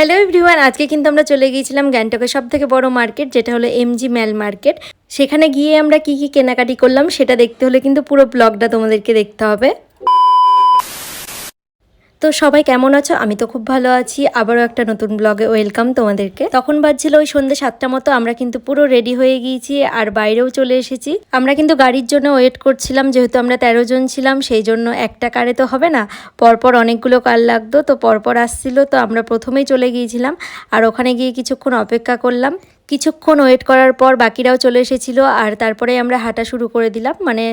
Hello everyone আজকে কিন্তু আমরা চলে গিয়েছিলাম গ্যাংটকের সব থেকে বড় মার্কেট, যেটা হলো এমজি ম্যাল মার্কেট সেখানে গিয়ে আমরা কি কি কেনাকাটি করলাম, সেটা দেখতে হলে কিন্তু পুরো ব্লগটা তোমাদেরকে দেখতে হবে। তো সবাই কেমন আছো? আমি তো খুব ভালো আছি। আবারও একটা নতুন ব্লগে ওয়েলকাম তোমাদেরকে। তখন বাজছিল ওই সন্ধ্যে সাতটা মতো, আমরা কিন্তু পুরো রেডি হয়ে গিয়েছি আর বাইরেও চলে এসেছি। আমরা কিন্তু গাড়ির জন্য ওয়েট করছিলাম, যেহেতু আমরা তেরো জন ছিলাম, সেই জন্য একটা কারে তো হবে না। পরপর অনেকগুলো কার লাগতো, তো পরপর আসছিল, তো আমরা প্রথমেই চলে গিয়েছিলাম। আর ওখানে গিয়ে কিছুক্ষণ অপেক্ষা করলাম। কিছুক্ষণ ওয়েট করার পর বাকিরাও চলে এসেছিল আর তারপরে আমরা হাঁটা শুরু করে দিলাম। মানে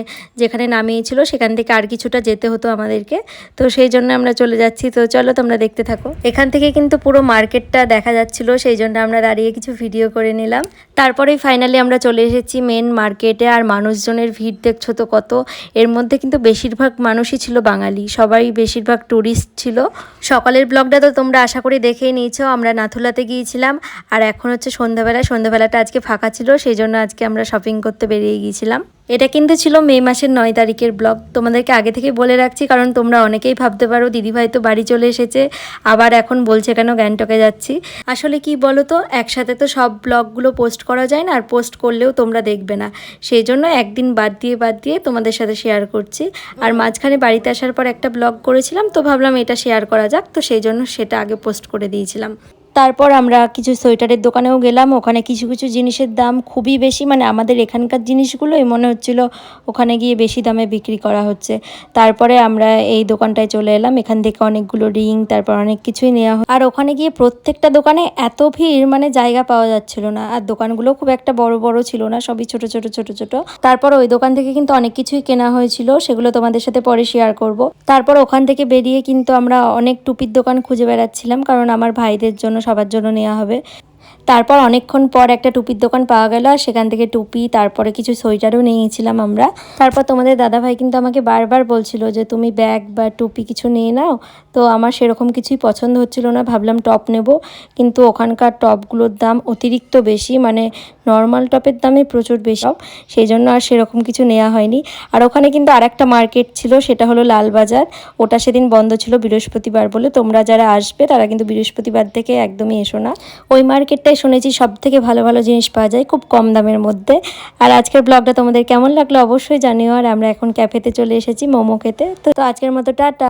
যেখানে নামিয়েছিল সেখান থেকে আর কিছুটা যেতে হতো আমাদেরকে। তো সেই জন্য আমরা চলে যাচ্ছি। তো চলো তোমরা দেখতে থাকো। এখান থেকে কিন্তু পুরো মার্কেটটা দেখা যাচ্ছিল, সেই জন্য আমরা দাঁড়িয়ে কিছু ভিডিও করে নিলাম। তারপরেই ফাইনালি আমরা চলে এসেছি মেন মার্কেটে আর মানুষজনের ভিড় দেখছ তো কত? এর মধ্যে কিন্তু বেশিরভাগ মানুষই ছিল বাঙালি, সবাই বেশিরভাগ ট্যুরিস্ট ছিল। সকালের ব্লগটা তো তোমরা আশা করি দেখেই নিয়েছো। আমরা নাথুলাতে গিয়েছিলাম আর এখন হচ্ছে সন্ধ্যাবেলা সন্ধ্যাবেলাটা আজকে ফাঁকা ছিল, সেই জন্য আজকে আমরা শপিং করতে বেরিয়ে গিয়েছিলাম। এটা কিন্তু ছিল মে মাসের নয় তারিখের ব্লগ তোমাদেরকে আগে থেকে বলে রাখছি, কারণ তোমরা অনেকেই ভাবতে পারো, দিদিভাই তো বাড়ি চলে এসেছে, আবার এখন বলছে কেন গ্যাংটকে যাচ্ছি। আসলে কি বলো তো একসাথে তো সব ব্লগগুলো পোস্ট করা যায় না, আর পোস্ট করলেও তোমরা দেখবে না। সেই জন্য একদিন বাদ দিয়ে বাদ দিয়ে তোমাদের সাথে শেয়ার করছি। আর মাঝখানে বাড়িতে আসার পর একটা ব্লগ করেছিলাম, তো ভাবলাম এটা শেয়ার করা যাক, তো সেই জন্য সেটা আগে পোস্ট করে দিয়েছিলাম। তারপর আমরা কিছু সোয়েটারের দোকানেও গেলাম, ওখানে কিছু কিছু জিনিসের দাম খুবই বেশি মানে আমাদের এখানকার জিনিসগুলোই মনে হচ্ছিল ওখানে গিয়ে বেশি দামে বিক্রি করা হচ্ছে। তারপরে আমরা এই দোকানটায় চলে এলাম, এখান থেকে অনেকগুলো রিং, তারপর অনেক কিছুই নেওয়া হয়। আর ওখানে গিয়ে প্রত্যেকটা দোকানে এত ভিড় মানে জায়গা পাওয়া যাচ্ছিল না। আর দোকানগুলো খুব একটা বড় বড় ছিল না, সবই ছোট ছোট ছোট ছোট। তারপর ওই দোকান থেকে কিন্তু অনেক কিছুই কেনা হয়েছিল, সেগুলো তোমাদের সাথে পরে শেয়ার করব। তারপর ওখান থেকে বেরিয়ে কিন্তু আমরা অনেক টুপির দোকান খুঁজে বেড়াচ্ছিলাম, কারণ আমার ভাইদের জন্য সবার জন্য নেওয়া হবে। তারপর অনেকক্ষণ পর একটা টুপির দোকান পাওয়া গেল আর সেখান থেকে টুপি, তারপরে কিছু সোয়েটারও নিয়েছিলাম আমরা। তারপর তোমাদের দাদাভাই কিন্তু আমাকে বারবার বলছিল যে, তুমি ব্যাগ বা টুপি কিছু নিয়ে নাও। তো আমার সেরকম কিছুই পছন্দ হচ্ছিল না, ভাবলাম টপ নেব। কিন্তু ওখানকার টপগুলোর দাম অতিরিক্ত বেশি মানে নর্মাল টপের দামে প্রচুর বেশি। সেই জন্য আর সেরকম কিছু নেওয়া হয়নি। আর ওখানে কিন্তু আর একটা মার্কেট ছিল, সেটা হলো লালবাজার। ওটা সেদিন বন্ধ ছিল বৃহস্পতিবার বলে। তোমরা যারা আসবে, তারা কিন্তু বৃহস্পতিবার থেকে একদমই এসো না। ওই মার্কেটটায় শুনেছি সব থেকে ভালো ভালো জিনিস পাওয়া যায় খুব কম দামের মধ্যে। আর আজকের ব্লগটা তোমাদের কেমন লাগল অবশ্যই জানিও। আর আমরা এখন ক্যাফেতে চলে এসেছি মোমো খেতে। তো তো আজকের মতো টাটা।